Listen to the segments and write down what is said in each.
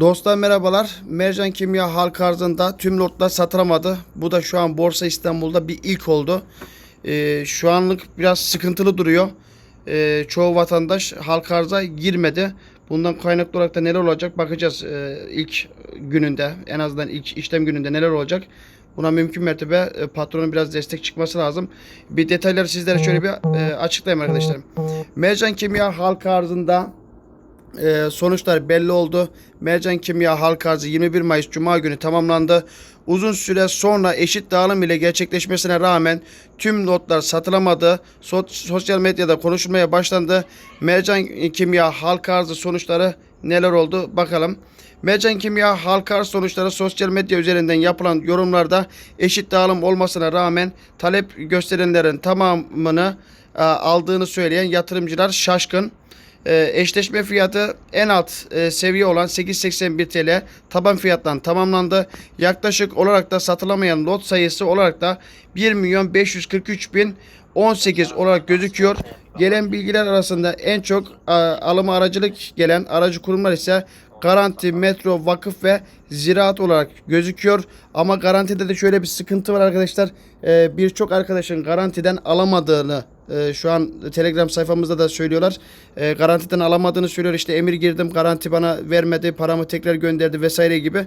Dostlar merhabalar. Mercan Kimya halk arzında tüm lotlar satılamadı. Bu da şu an Borsa İstanbul'da bir ilk oldu. Ee, şu anlık biraz sıkıntılı duruyor. Ee, çoğu vatandaş halk arza girmedi. Bundan kaynaklı olarak da neler olacak bakacağız ee, ilk gününde. En azından ilk işlem gününde neler olacak. Buna mümkün mertebe e, patronun biraz destek çıkması lazım. Bir detayları sizlere şöyle bir e, açıklayayım arkadaşlarım. Mercan Kimya halk arzında ee, sonuçlar belli oldu. Mercan Kimya halk arzı 21 Mayıs Cuma günü tamamlandı. Uzun süre sonra eşit dağılım ile gerçekleşmesine rağmen tüm notlar satılamadı. So- sosyal medyada konuşulmaya başlandı. Mercan Kimya halk arzı sonuçları neler oldu bakalım. Mercan Kimya halk arz sonuçları sosyal medya üzerinden yapılan yorumlarda eşit dağılım olmasına rağmen talep gösterenlerin tamamını e, aldığını söyleyen yatırımcılar şaşkın. Ee, eşleşme fiyatı en alt e, seviye olan 8.81 TL taban fiyattan tamamlandı. Yaklaşık olarak da satılamayan lot sayısı olarak da 1 milyon 543 bin 18 olarak gözüküyor. Gelen bilgiler arasında en çok e, alımı aracılık gelen aracı kurumlar ise Garanti, Metro, Vakıf ve Ziraat olarak gözüküyor. Ama garantide de şöyle bir sıkıntı var arkadaşlar. Ee, Birçok arkadaşın garantiden alamadığını e, şu an Telegram sayfamızda da söylüyorlar. E, garantiden alamadığını söylüyor. İşte emir girdim garanti bana vermedi, paramı tekrar gönderdi vesaire gibi.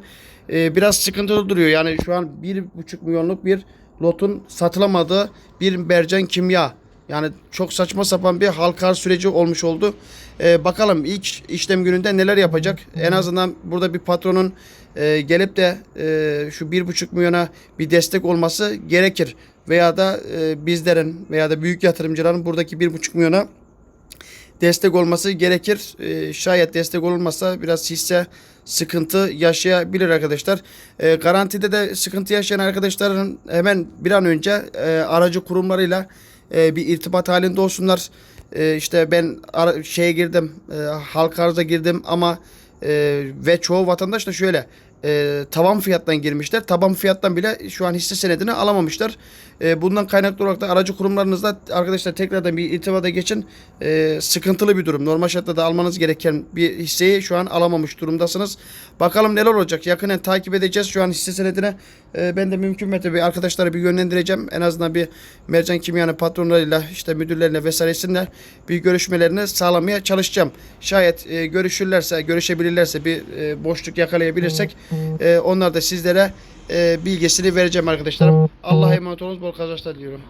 E, biraz sıkıntılı duruyor. Yani şu an 1,5 milyonluk bir lotun satılamadığı bir mercan kimya yani çok saçma sapan bir halka süreci olmuş oldu. Ee, bakalım ilk işlem gününde neler yapacak. En azından burada bir patronun e, gelip de e, şu bir buçuk milyona bir destek olması gerekir. Veya da e, bizlerin veya da büyük yatırımcıların buradaki bir buçuk milyona destek olması gerekir. Ee, şayet destek olunmazsa biraz hisse sıkıntı yaşayabilir arkadaşlar. Ee, garantide de sıkıntı yaşayan arkadaşların hemen bir an önce e, aracı kurumlarıyla e, bir irtibat halinde olsunlar. E, işte ben şeye girdim, e, halka arıza girdim ama e, ve çoğu vatandaş da şöyle e, taban fiyattan girmişler. Taban fiyattan bile şu an hisse senedini alamamışlar. E, bundan kaynaklı olarak da aracı kurumlarınızla arkadaşlar tekrardan bir irtibata geçin. E, sıkıntılı bir durum. Normal şartlarda almanız gereken bir hisseyi şu an alamamış durumdasınız. Bakalım neler olacak. Yakinen takip edeceğiz. Şu an hisse senedine e, ben de mümkün mertebe arkadaşları bir yönlendireceğim. En azından bir mercan kimyanın patronlarıyla işte müdürlerine vesairesinle bir görüşmelerini sağlamaya çalışacağım. Şayet e, görüşürlerse, görüşebilirlerse bir e, boşluk yakalayabilirsek e, onlar da sizlere e, bilgisini vereceğim arkadaşlarım. Allah'a emanet olunuz. Bol kazançlar diliyorum.